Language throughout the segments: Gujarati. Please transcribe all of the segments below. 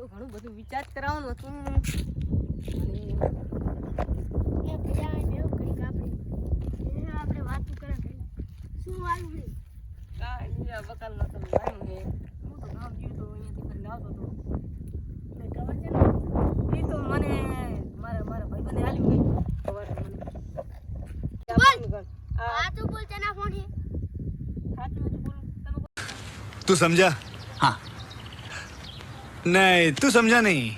તો ઘણું બધું વિચાર કરાવવાનું હતું. આપણે એને આપણે વાતું કરે શું વાલું કાંઈ નહીં, આ વકાલનો તો લાવ્યો છે. હું તો ગામ ગયો તો અહીંયાથી ફરીને આવતો હતો. ખબર છે ને? એ તો મને મારા મારા બને આલ્યું નહીં. મને. આ તું બોલ તેના ફોન છે? સાચું હતું બોલું. નહીં તું સમજા નહીં.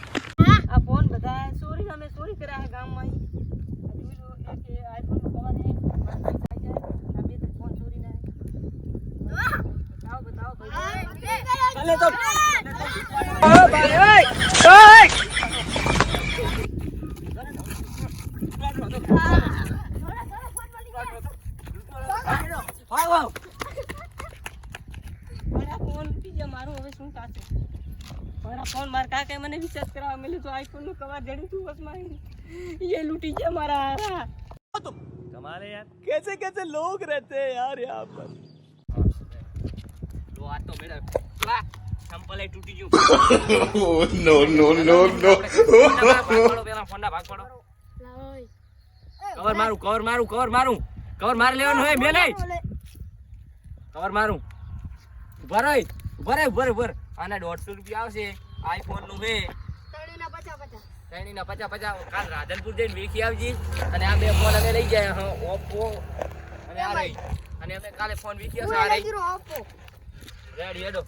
આ ફોન બધા ચોરી અમે ચોરી કર્યા છે ગામમાં Wow, wow. મારું હવે શું થશે? મારા ફોન મારા કાકાએ મને રિચાર્જ કરાવવા મળ્યું તો આઈફોન નું કવર જડ્યું હતું બસમાં એ લૂંટી ગયા મારા હારા कमाल है यार कैसे कैसे लोग रहते हैं यार यहाँ पर લો આ તો મેડમ લા સંપલે તૂટી ગયું no no no no ફોનના ભાગ પાડો પેલા ફોનના ભાગ પાડો લાવોય કવર મારું કવર મારું કવર મારું કવર મારી લેવાનું હોય મેલે કવર મારું ઉભા રહી ઊભા રહી. આના દોઢસો રૂપિયા આવશે. આઈફોનનું હે. ત્રણેયના પચાસ પચાસ. કાલ રાધનપુર જઈને વેચી આવજી. અને આ બે ફોન અમે લઈ જાય હા ઓપ્પો અને આ રહી અને અમે કાલે ફોન વેચી આવશે આ રહી રેડી હેડો.